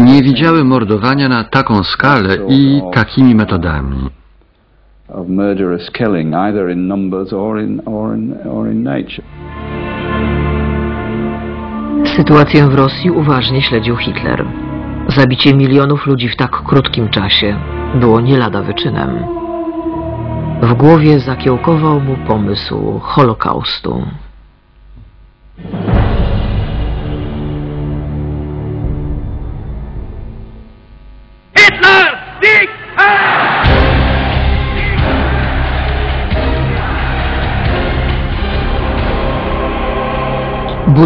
nie widziały mordowania na taką skalę i takimi metodami. of murderous killing, either in numbers or in, or in, or in nature. Sytuację w Rosji uważnie śledził Hitler. Zabicie milionów ludzi w tak krótkim czasie było nie lada wyczynem. W głowie zakiełkował mu pomysł Holokaustu.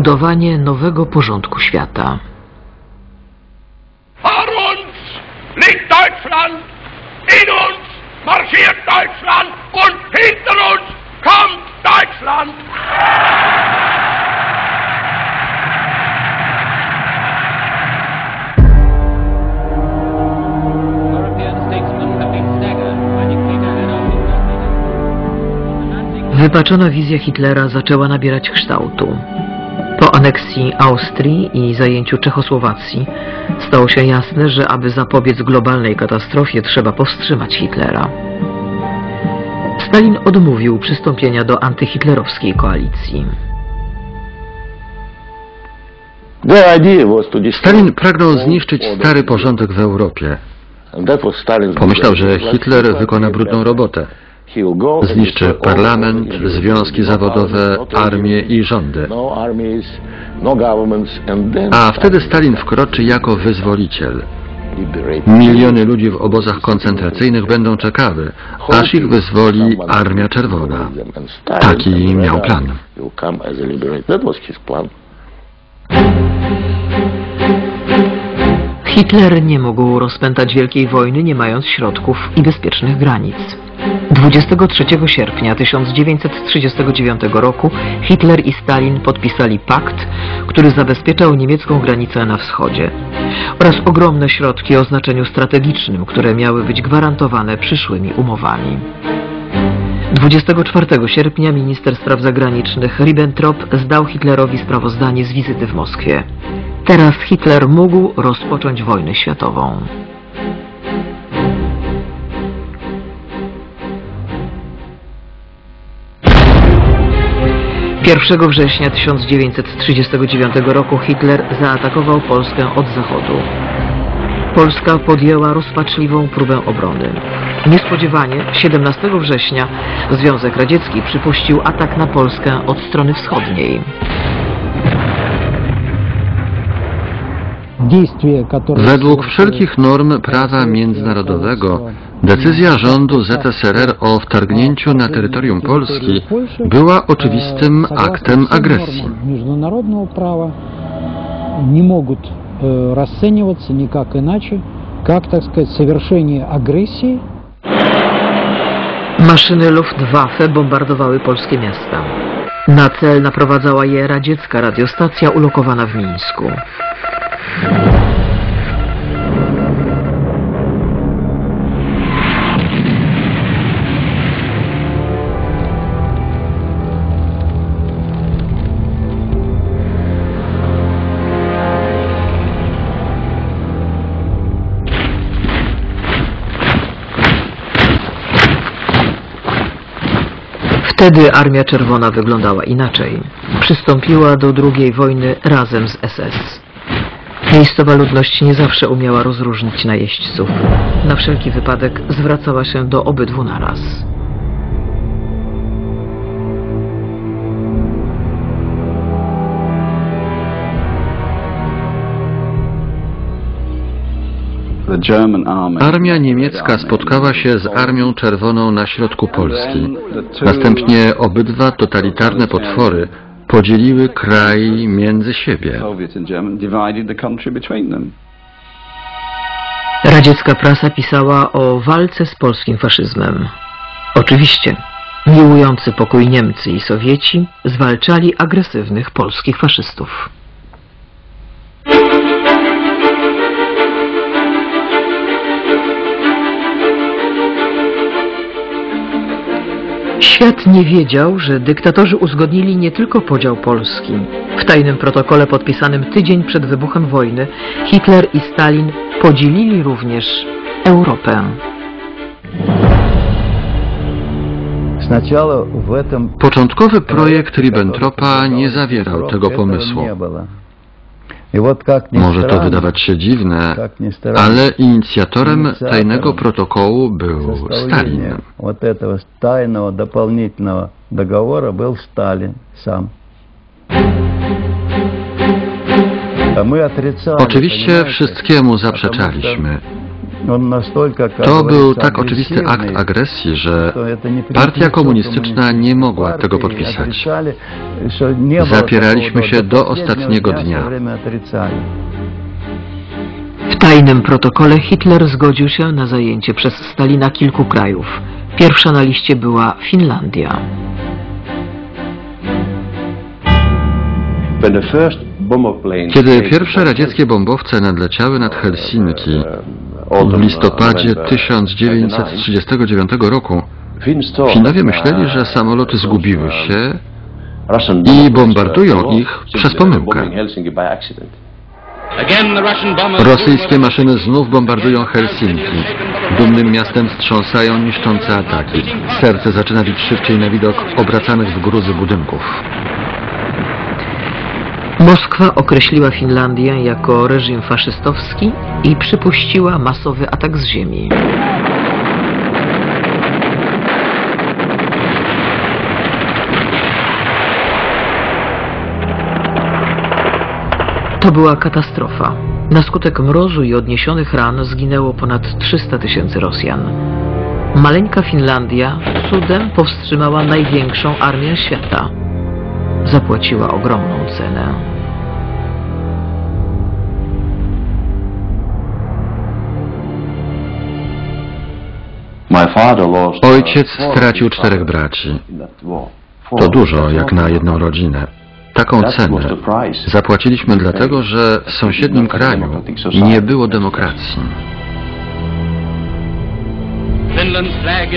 Budowanie nowego porządku świata. Vor uns liegt Deutschland, in uns marschiert Deutschland und hinter uns kommt Deutschland! Wypaczona wizja Hitlera zaczęła nabierać kształtu. Aneksji Austrii i zajęciu Czechosłowacji stało się jasne, że aby zapobiec globalnej katastrofie trzeba powstrzymać Hitlera. Stalin odmówił przystąpienia do antyhitlerowskiej koalicji. Stalin pragnął zniszczyć stary porządek w Europie. Pomyślał, że Hitler wykona brudną robotę. Zniszczy parlament, związki zawodowe, armię i rządy. A wtedy Stalin wkroczy jako wyzwoliciel. Miliony ludzi w obozach koncentracyjnych będą czekały, aż ich wyzwoli Armia Czerwona. Taki miał plan. Hitler nie mógł rozpętać wielkiej wojny, nie mając środków i bezpiecznych granic. 23 sierpnia 1939 roku Hitler i Stalin podpisali pakt, który zabezpieczał niemiecką granicę na wschodzie oraz ogromne środki o znaczeniu strategicznym, które miały być gwarantowane przyszłymi umowami. 24 sierpnia minister spraw zagranicznych Ribbentrop zdał Hitlerowi sprawozdanie z wizyty w Moskwie. Teraz Hitler mógł rozpocząć wojnę światową. Pierwszego września 1939 roku Hitler zaatakował Polskę od zachodu. Polska podjęła rozpaczliwą próbę obrony. Niespodziewanie 17 września Związek Radziecki przypuścił atak na Polskę od strony wschodniej. Według wszelkich norm prawa międzynarodowego decyzja rządu ZSRR o wtargnięciu na terytorium Polski była oczywistym aktem agresji. Международного права не могут э, расцениваться никак иначе, как, так сказать, совершение агрессии Maszyny Luftwaffe bombardowały polskie miasta. Na cel naprowadzała je radziecka radiostacja ulokowana w Mińsku. Wtedy Armia Czerwona wyglądała inaczej. Przystąpiła do II wojny razem z SS. Miejscowa ludność nie zawsze umiała rozróżnić najeźdźców. Na wszelki wypadek zwracała się do obydwu naraz. Armia niemiecka spotkała się z Armią Czerwoną na środku Polski. Następnie obydwa totalitarne potwory podzieliły kraj między siebie. Radziecka prasa pisała o walce z polskim faszyzmem. Oczywiście, miłujący pokój Niemcy i Sowieci zwalczali agresywnych polskich faszystów. Świat nie wiedział, że dyktatorzy uzgodnili nie tylko podział Polski. W tajnym protokole podpisanym tydzień przed wybuchem wojny Hitler i Stalin podzielili również Europę. Początkowy projekt Ribbentropa nie zawierał tego pomysłu. Może to странно, wydawać się dziwne, как ни странно, ale inicjatorem tajnego protokołu był составление Stalin. вот этого тайного дополнительного договора был Сталин сам. А мы отрицали, Oczywiście понимаете, wszystkiemu потому zaprzeczaliśmy. To był tak oczywisty akt agresji, że partia komunistyczna nie mogła tego podpisać. Zapieraliśmy się do ostatniego dnia. W tajnym protokole Hitler zgodził się na zajęcie przez Stalina kilku krajów. Pierwsza na liście była Finlandia. Kiedy pierwsze radzieckie bombowce nadleciały nad Helsinki, w listopadzie 1939 roku, Finowie myśleli, że samoloty zgubiły się i bombardują ich przez pomyłkę. Rosyjskie maszyny znów bombardują Helsinki. Dumnym miastem wstrząsają niszczące ataki. Serce zaczyna bić szybciej na widok obracanych w gruzy budynków. Moskwa określiła Finlandię jako reżim faszystowski i przypuściła masowy atak z ziemi. To była katastrofa. Na skutek mrozu i odniesionych ran zginęło ponad 300 tysięcy Rosjan. Maleńka Finlandia cudem powstrzymała największą armię świata. Zapłaciła ogromną cenę. Ojciec stracił czterech braci. To dużo jak na jedną rodzinę. Taką cenę zapłaciliśmy dlatego, że w sąsiednim kraju nie było demokracji.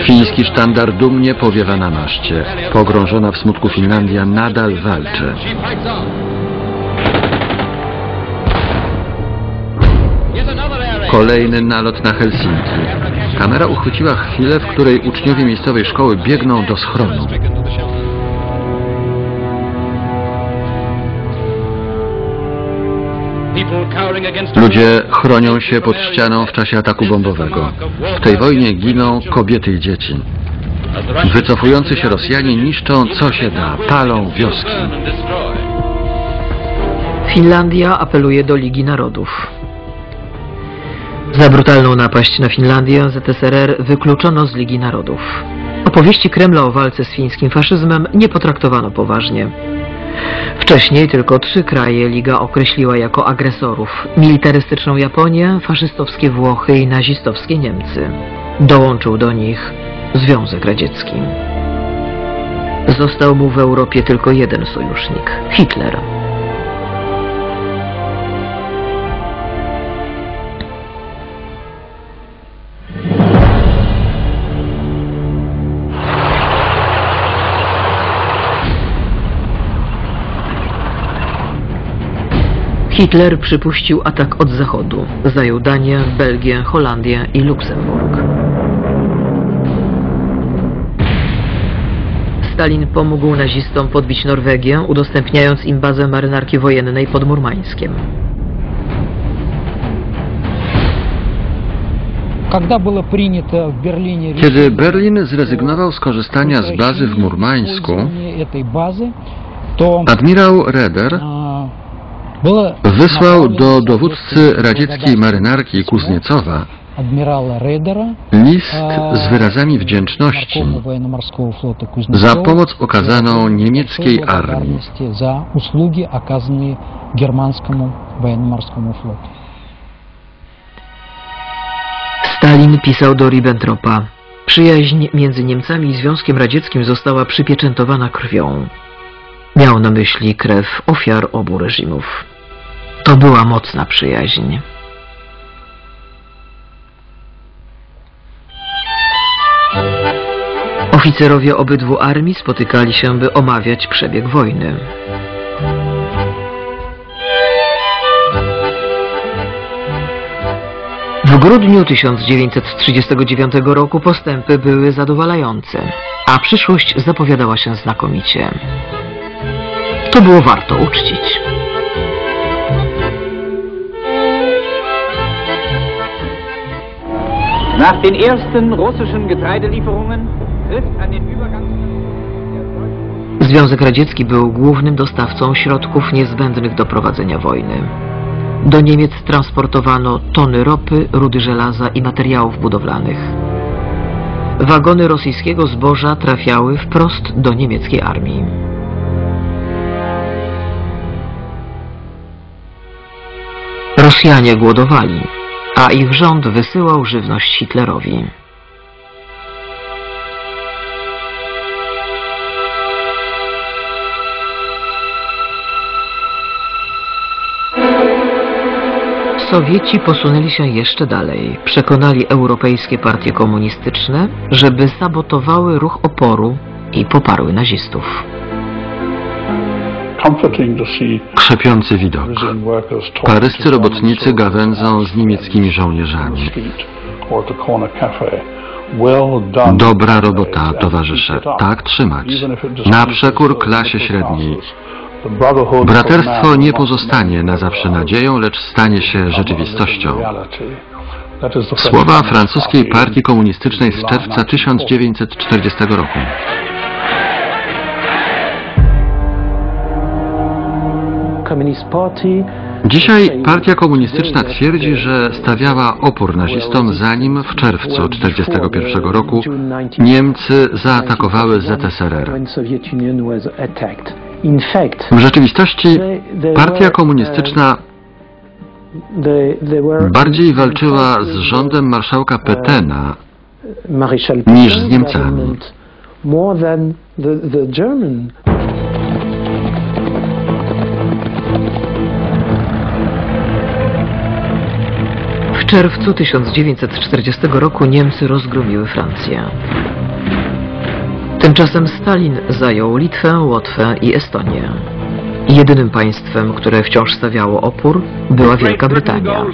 Fiński sztandar dumnie powiewa na maszcie. Pogrążona w smutku Finlandia nadal walczy. Kolejny nalot na Helsinki. Kamera uchwyciła chwilę, w której uczniowie miejscowej szkoły biegną do schronu. Ludzie chronią się pod ścianą w czasie ataku bombowego. W tej wojnie giną kobiety i dzieci. Wycofujący się Rosjanie niszczą co się da, palą wioski. Finlandia apeluje do Ligi Narodów. Za brutalną napaść na Finlandię ZSRR wykluczono z Ligi Narodów. Opowieści Kremla o walce z fińskim faszyzmem nie potraktowano poważnie. Wcześniej tylko trzy kraje Liga określiła jako agresorów. Militarystyczną Japonię, faszystowskie Włochy i nazistowskie Niemcy. Dołączył do nich Związek Radziecki. Został mu w Europie tylko jeden sojusznik Hitler. Hitler przypuścił atak od zachodu. Zajął Danię, Belgię, Holandię i Luksemburg. Stalin pomógł nazistom podbić Norwegię, udostępniając im bazę marynarki wojennej pod Murmańskiem. Kiedy Berlin zrezygnował z korzystania z bazy w Murmańsku, admirał Reder wysłał do dowódcy radzieckiej marynarki Kuzniecowa list z wyrazami wdzięczności za pomoc okazaną niemieckiej armii. Za usługi okazane germańskiemu wojennomorskiemu flotu. Stalin pisał do Ribbentropa. Przyjaźń między Niemcami i Związkiem Radzieckim została przypieczętowana krwią. Miał na myśli krew ofiar obu reżimów. To była mocna przyjaźń. Oficerowie obydwu armii spotykali się, by omawiać przebieg wojny. W grudniu 1939 roku postępy były zadowalające, a przyszłość zapowiadała się znakomicie. To było warto uczcić. Nach den ersten russischen Getreidelieferungen trifft an den Übergang Związek Radziecki był głównym dostawcą środków niezbędnych do prowadzenia wojny. Do Niemiec transportowano tony ropy, rudy żelaza i materiałów budowlanych. Wagony rosyjskiego zboża trafiały wprost do niemieckiej armii. Rosjanie głodowali, a ich rząd wysyłał żywność Hitlerowi. Sowieci posunęli się jeszcze dalej. Przekonali europejskie partie komunistyczne, żeby sabotowały ruch oporu i poparły nazistów. Krzepiący widok. Paryscy robotnicy gawędzą z niemieckimi żołnierzami. Dobra robota, towarzysze. Tak trzymać. Na przekór klasie średniej. Braterstwo nie pozostanie na zawsze nadzieją, lecz stanie się rzeczywistością. Słowa francuskiej Partii Komunistycznej z czerwca 1940 roku. Dzisiaj Partia Komunistyczna twierdzi, że stawiała opór nazistom, zanim w czerwcu 1941 roku Niemcy zaatakowały ZSRR. W rzeczywistości Partia Komunistyczna bardziej walczyła z rządem marszałka Petena niż z Niemcami. W czerwcu 1940 roku Niemcy rozgromiły Francję. Tymczasem Stalin zajął Litwę, Łotwę i Estonię. Jedynym państwem, które wciąż stawiało opór, była Wielka Brytania.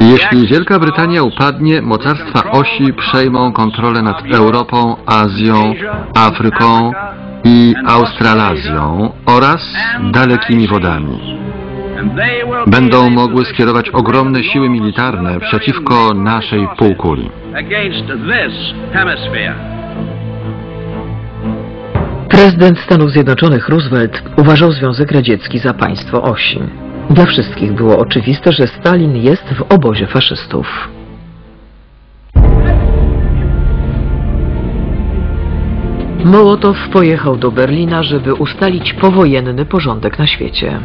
Jeśli Wielka Brytania upadnie, mocarstwa osi przejmą kontrolę nad Europą, Azją, Afryką i Australazją oraz dalekimi wodami. Będą mogły skierować ogromne siły militarne przeciwko naszej półkuli. Prezydent Stanów Zjednoczonych Roosevelt uważał Związek Radziecki za państwo osi. Dla wszystkich było oczywiste, że Stalin jest w obozie faszystów. Mołotow pojechał do Berlina, żeby ustalić powojenny porządek na świecie.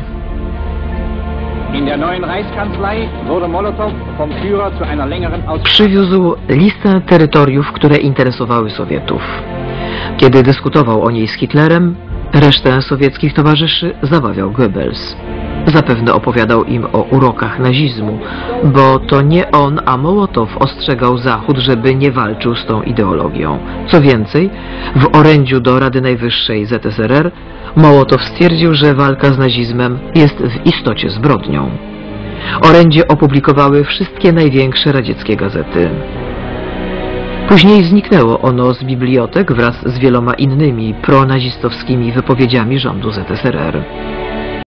In der neuen Reichskanzlei wurde Molotow vom Führer zu einer längeren Aus Przywiózł listę terytoriów, które interesowały Sowietów. Kiedy dyskutował o niej z Hitlerem, resztę sowieckich towarzyszy zabawiał Goebbels. Zapewne opowiadał im o urokach nazizmu, bo to nie on, a Mołotow ostrzegał Zachód, żeby nie walczył z tą ideologią. Co więcej, w orędziu do Rady Najwyższej ZSRR Mołotow stwierdził, że walka z nazizmem jest w istocie zbrodnią. Orędzie opublikowały wszystkie największe radzieckie gazety. Później zniknęło ono z bibliotek wraz z wieloma innymi pronazistowskimi wypowiedziami rządu ZSRR.